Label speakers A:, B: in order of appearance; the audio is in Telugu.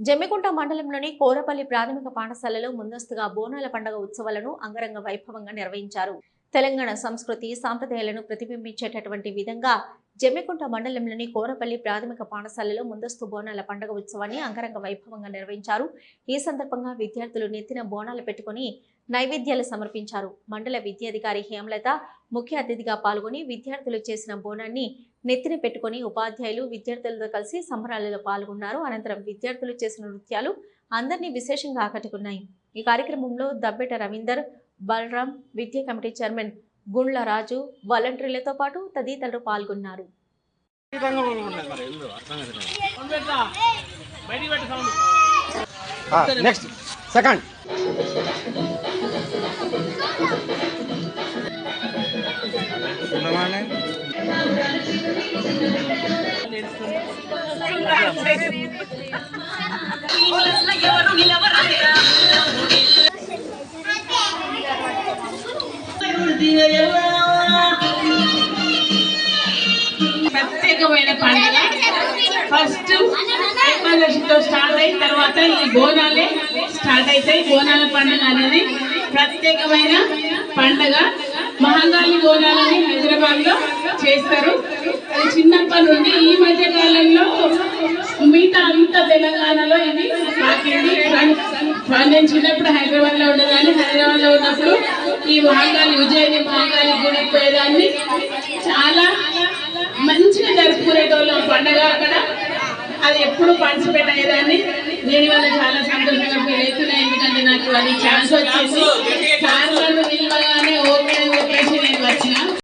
A: జమ్మికుంట మండలంలోని కోరపల్లి ప్రాథమిక పాఠశాలలో ముందస్తుగా బోనాల పండుగ ఉత్సవాలను అంగరంగ వైభవంగా నిర్వహించారు. తెలంగాణ సంస్కృతి సాంప్రదాయాలను ప్రతిబింబించేటటువంటి విధంగా జమ్మికుంట మండలంలోని కోరపల్లి ప్రాథమిక పాఠశాలలో ముందస్తు బోనాల పండుగ ఉత్సవాన్ని అంగరంగ వైభవంగా నిర్వహించారు. ఈ సందర్భంగా విద్యార్థులు నెత్తిన బోనాలు పెట్టుకుని నైవేద్యాలు సమర్పించారు. మండల విద్యాధికారి హేమలత ముఖ్య అతిథిగా పాల్గొని విద్యార్థులు చేసిన బోనాన్ని నెత్తిన పెట్టుకుని ఉపాధ్యాయులు విద్యార్థులతో కలిసి సంబరాలలో పాల్గొన్నారు. అనంతరం విద్యార్థులు చేసిన నృత్యాలు అందరినీ విశేషంగా ఆకట్టుకున్నాయి. ఈ కార్యక్రమంలో దబ్బెట రవీందర్ బలరాం విద్యా కమిటీ చైర్మన్ గుండ్ల రాజు వాలంటీర్లతో పాటు తదితరులు పాల్గొన్నారు.
B: నెక్స్ట్ సెకండ్
C: ప్రత్యేకమైన పండుగ. ఫస్ట్ ఏకాదశితో స్టార్ట్ అయిన తర్వాత ఈ బోనాలే స్టార్ట్ అవుతాయి. బోనాల పండుగ అనేది ప్రత్యేకమైన పండుగ. మహంగాళి బోనాలని హైదరాబాద్లో చేస్తారు. అది చిన్నప్పటి నుండి ఈ మధ్య కాలంలో మిగతా అంత తెలంగాణలో ఇది పాకింది నేను చిన్నప్పుడు హైదరాబాద్లో ఉండేదాన్ని. హైదరాబాద్లో ఉన్నప్పుడు ఈ మార్గాన్ని ఉజ్జయిని మార్గాన్ని గుడికి పోయేదాన్ని చాలా మంచిగా జరుపుకునేటోళ్ళం. పండగ అక్కడ అది ఎప్పుడు పార్టిసిపేట్ అయ్యేదాన్ని? నేను చాలా సంతోషంగా ఫీల్ ఎందుకంటే నాకు అది ఛాన్స్ వచ్చేసి